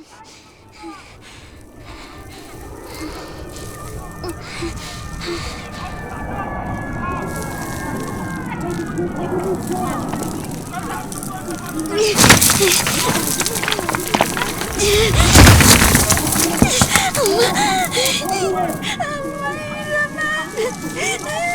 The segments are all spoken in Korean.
열에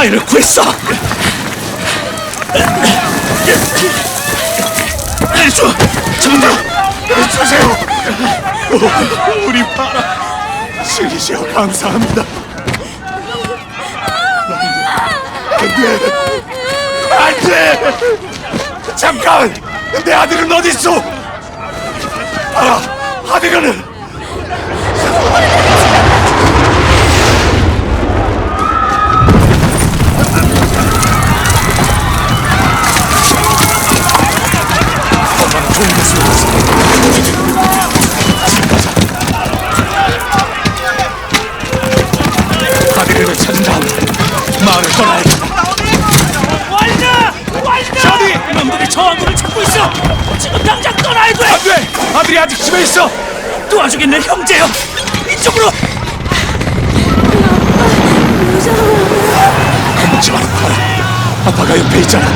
아이를 구했어! 내줘! 정답! 내주세요! 오, 우리 파라! 신이시여 감사합니다! 안 돼! 안 돼! 잠깐! 내 아들은 어디 있어? 파라! 아들은! 아들을 찾은 다음 마을을 떠나야겠다. 저리! 놈들이 저 왕국을 찾고 있어! 지금 당장 떠나야 돼! 안 돼! 아들이 아직 집에 있어! 도와주겠네, 형제여! 이쪽으로! 겁먹지 마라, 봐라. 아빠가 옆에 있잖아.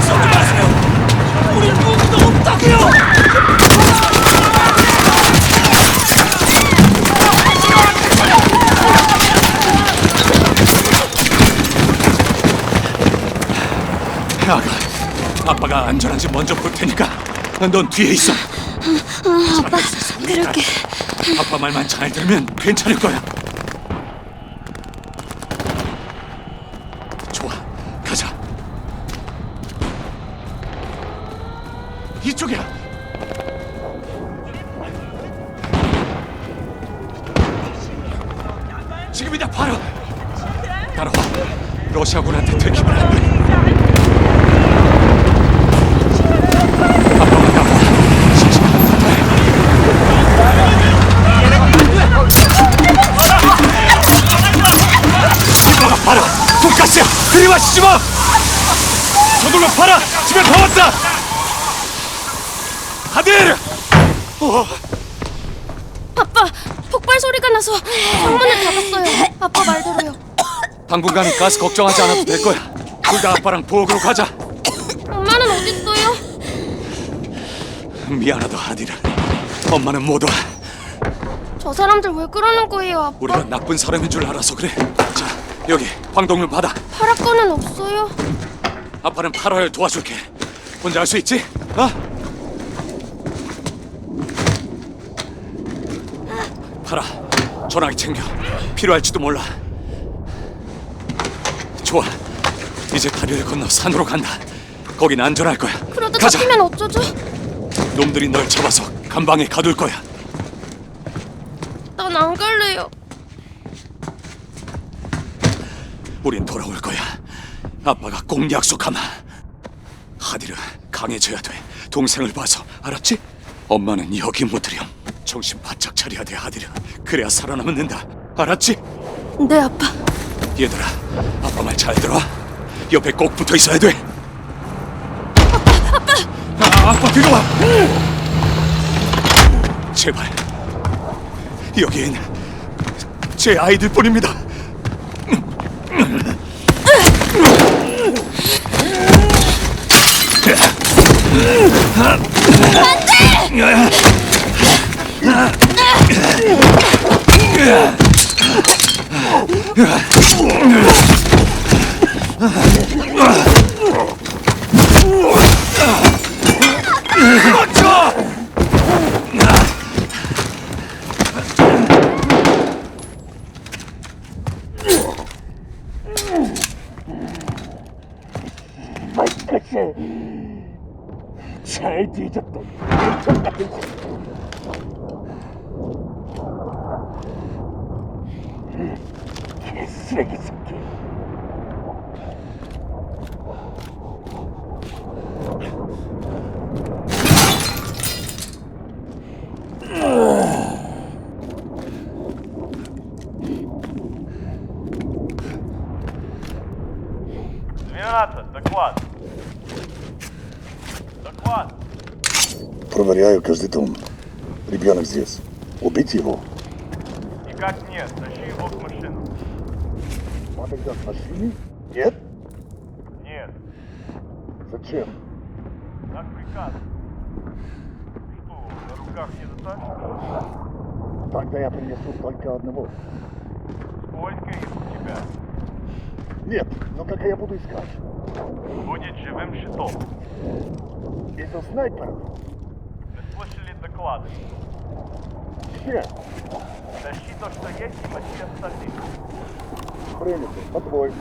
속지 마세요! 우리 누구도 없다고요! 아가, 아빠가 안전한지 먼저 볼 테니까 넌 뒤에 있어. 아빠, 그렇게 아빠 말만 잘 들으면 괜찮을 거야. 집에 다 왔다 아들 아빠 폭발 소리가 나서 창문을 닫았어요. 아빠 말대로요. 당분간 가스 걱정하지 않아도 될 거야 둘 다 아빠랑 부엌으로 가자 엄마는 어디 있어요? 미안하다 아들아 엄마는 못 와. 저 사람들 왜 그러는 거예요, 아빠? 우리가 나쁜 사람인 줄 알아서 그래 자 여기 황동률 받아 파라건은 없어요. 아빠는 8월 도와줄게 혼자 할수 있지? 어? 파라 전화기 챙겨. 필요할지도 몰라. 좋아. 이제 다리를 건너 산으로 간다. 거긴 안전할 거야. 그러다 가자. 잡히면 어쩌죠? 놈들이 널 잡아서 감방에 가둘 거야. 난 안 갈래요. 우린 돌아올 거야. 아빠가 꼭 약속하마 하디르 강해져야 돼. 동생을 봐서. 알았지? 엄마는 여기 묻으렴 정신 바짝 차려야 돼 하디르 그래야 살아남는다. 알았지? 네, 아빠. 얘들아 아빠 말 잘 들어. 옆에 꼭 붙어 있어야 돼. 아빠 아빠 아빠 뒤로 와. 제발. 여기엔 제 아이들뿐입니다 안 돼! 잘 뒤졌다. 개쓰레기 새 Проверяю каждый дом. Ребенок здесь. Убить его? Никак нет, тащи его к машину. А тогда в машине? Нет? Нет, Зачем? так приказ. Что, на руках не дотащишь? Тогда я принесу только одного. Сколько их у тебя? Нет, но как я буду искать? Будет живым щитом. Это снайпер? Вы слышали доклады? Все. Тащи то, что есть, и почти остальных. Принято. Отбой.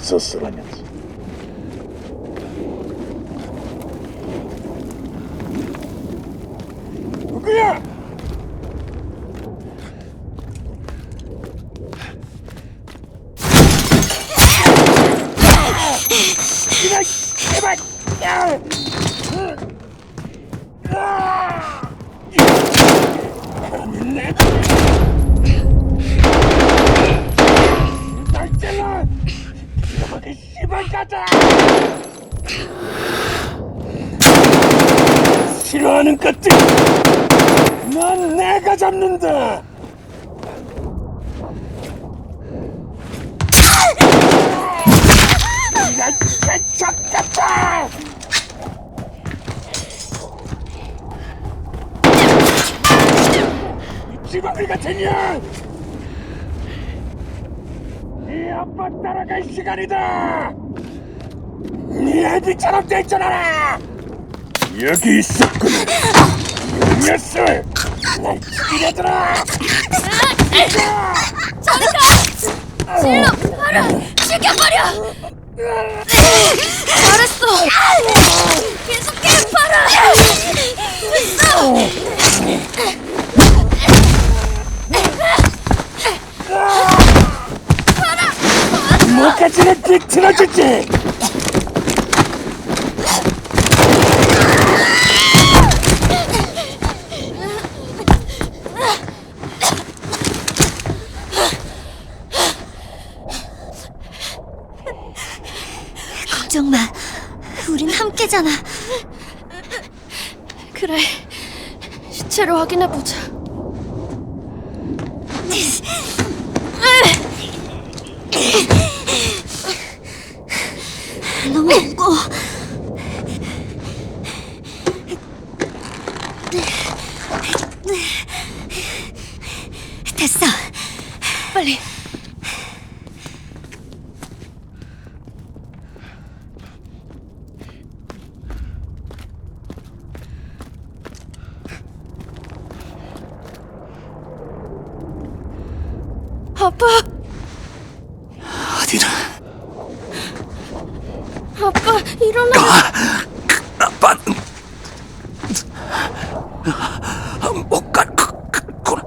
Засранец. Угля! 싫어하는 것들! 난 내가 잡는다! 야, 개척 같다! 지방이 같은 년! 네 아빠 따라갈 시간이다! 네 애비처럼 됐잖아! 여기! 이 녀석! 날 죽이려들아! 실로 팔아 죽여버려. 잘했어. 계속해 팔아. 됐어. 목까지는 비틀어주지! 걱정 마. 우린 함께잖아. 그래. 시체를 확인해 보자. 너무 무거워. 됐어. 빨리. 아빠, 어디로? 아빠 일어나. 아빠는 못갈 거구나.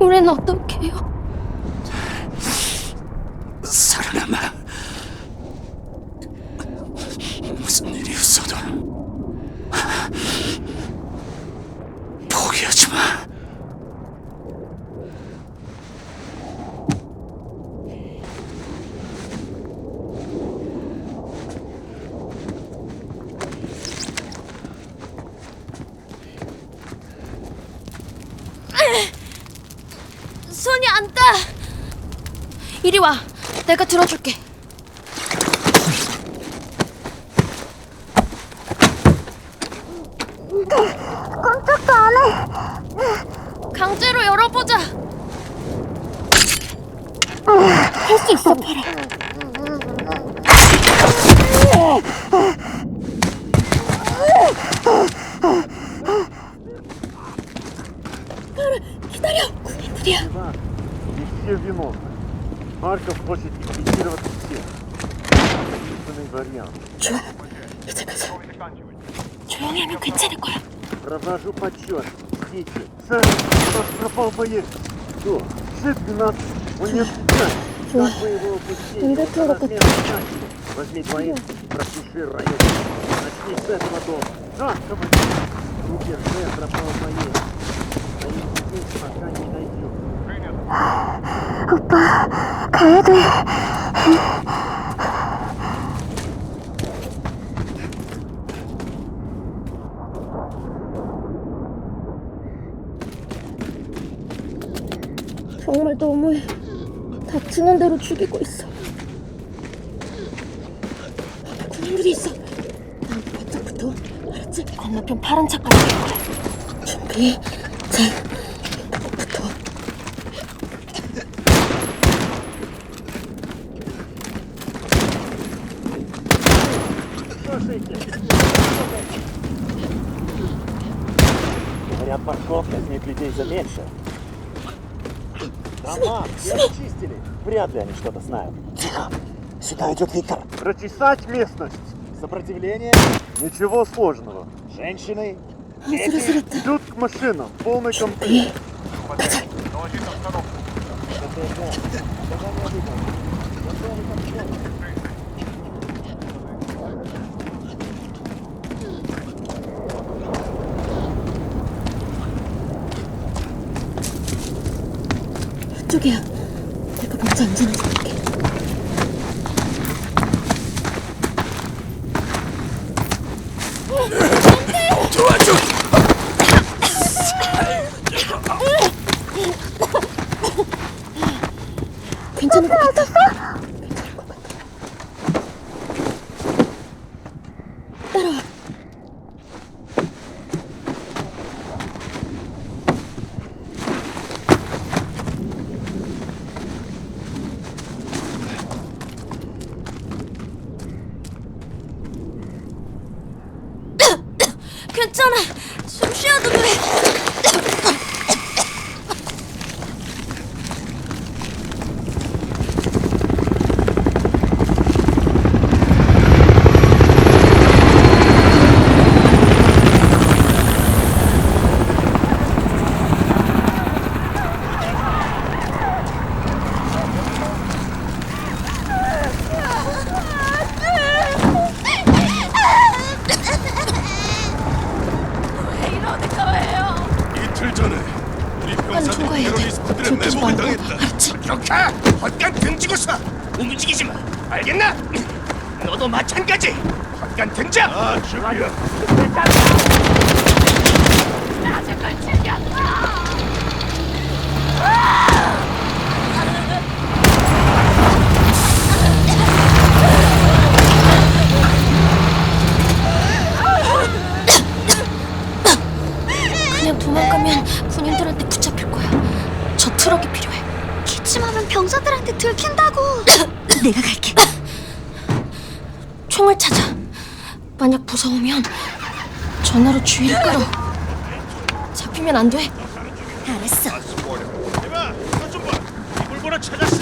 우린 어떻게 해요? 살아남아. 무슨 일이 있어도 포기하지 마. 손이 안 따. 이리 와. 내가 들어줄게. 꼼짝도 안 해. 강제로 열어보자. 할 수 있어, 파라. Марков хочет ликвидироваться всех. Единственный вариант. Чё? Это как? Чё я на конце такое? Провожу подсчет. Дети. Сэр, у нас пропал боец. Кто? С-12. Он не отпускает. Как вы его упустили? Возьми двоих и просуши район. Начни с этого дома. Да, командир. Супер, С пропал боец. А Они здесь пока не найдем. Опа! 가야 돼. 정말 너무해. 닥치는 대로 죽이고 있어. 군인들이 있어. 난 바짝부터 알았지? 건너편 파란 차까지 갈 거야. 준비. Говорят, парковка казнит людей за меньше. Дома, все очистили. Вряд ли они что-то знают. Тихо. Сюда идет Виктор. Прочесать местность. Сопротивление? Ничего сложного. Женщины, дети идут к машинам. Полный комплект. Доложить обстановку. 이쪽이야. 내가 먼저 안전을 잡을게. 도와줘. 괜찮은 것 같아. 따라와. 괜찮아. 숨 쉬어도 돼. 왜 이러는 거예요? 이틀 전에 우리 병사들 통과해야 돼. 테러리스트들의 들키지 매복을 말고. 당했다. 알았지? 이렇게 헛간 등지고 서 움직이지 마. 알겠나? 너도 마찬가지. 헛간 등장. 아, 저기야. 그냥 도망가면 군인들한테 붙잡힐 거야. 저 트럭이 필요해. 기침하면 병사들한테 들킨다고. 내가 갈게. 총을 찾아. 만약 무서우면 전화로 주의를 끌어. 잡히면 안 돼. 알았어. 이봐, 이것 좀 봐. 이불 보나 찾았어.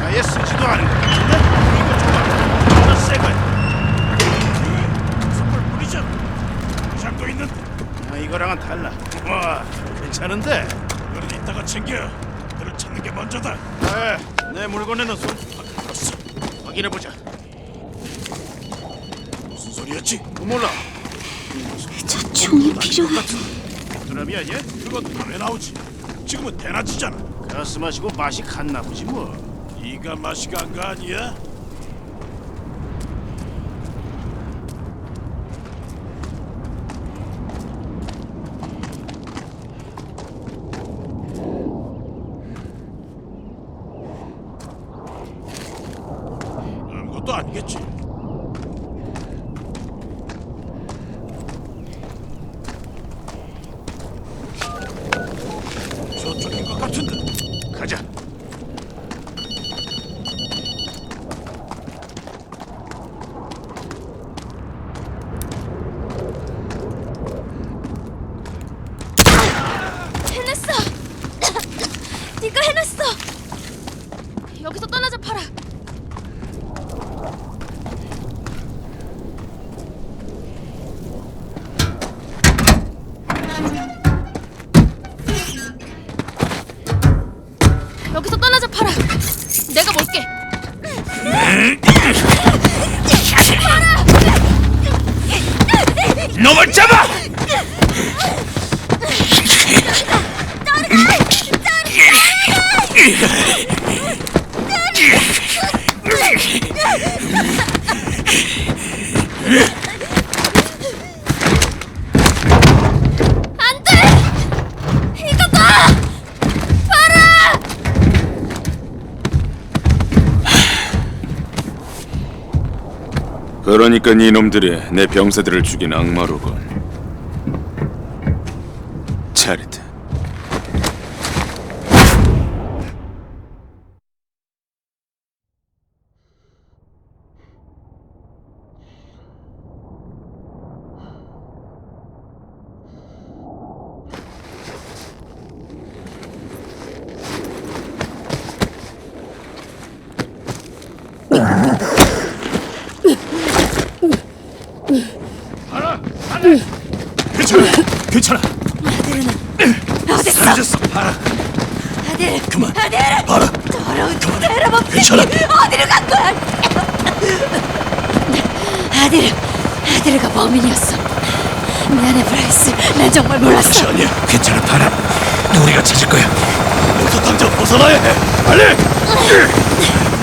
아예 쓰지도 않은 것 같은데? 이거 좀 봐. 하나 새 거야. 선물 뿌리죠. 장도 있는데. 아, 이거랑은 달라. 와, 괜찮은데? 이거는 이따가 챙겨. 그를 찾는 게 먼저다. 네, 내 물건에는 손. 아, 알았어. 확인해 보자. 무슨 소리였지? 몰라. 저 총이 필요해. 드랍이야 얘? 그건 밤에 나오지 지금은 대낮이잖아 가스 마시고 맛이 갔나 보지 뭐 네가 맛이 간 거 아니야? 아무것도 아니겠지 도와줄게. 놈을 잡아! 안 돼! 이거 봐! 봐라! 그러니까 이놈들이 내 병사들을 죽인 악마로군. 차리트. 괜찮아, 괜찮아. 어딨어? 사라졌어, 봐라. 아들! 그만. 아들! 봐라. 더러운 테러범 괜찮아. 어디로 간 거야? 아들! 아들가 범인이었어. 미안해, 브라이스. 난 정말 몰랐어. 전이야, 괜찮아, 봐라. 우리가 찾을 거야. 여기서 당장 벗어나야 해. 빨리!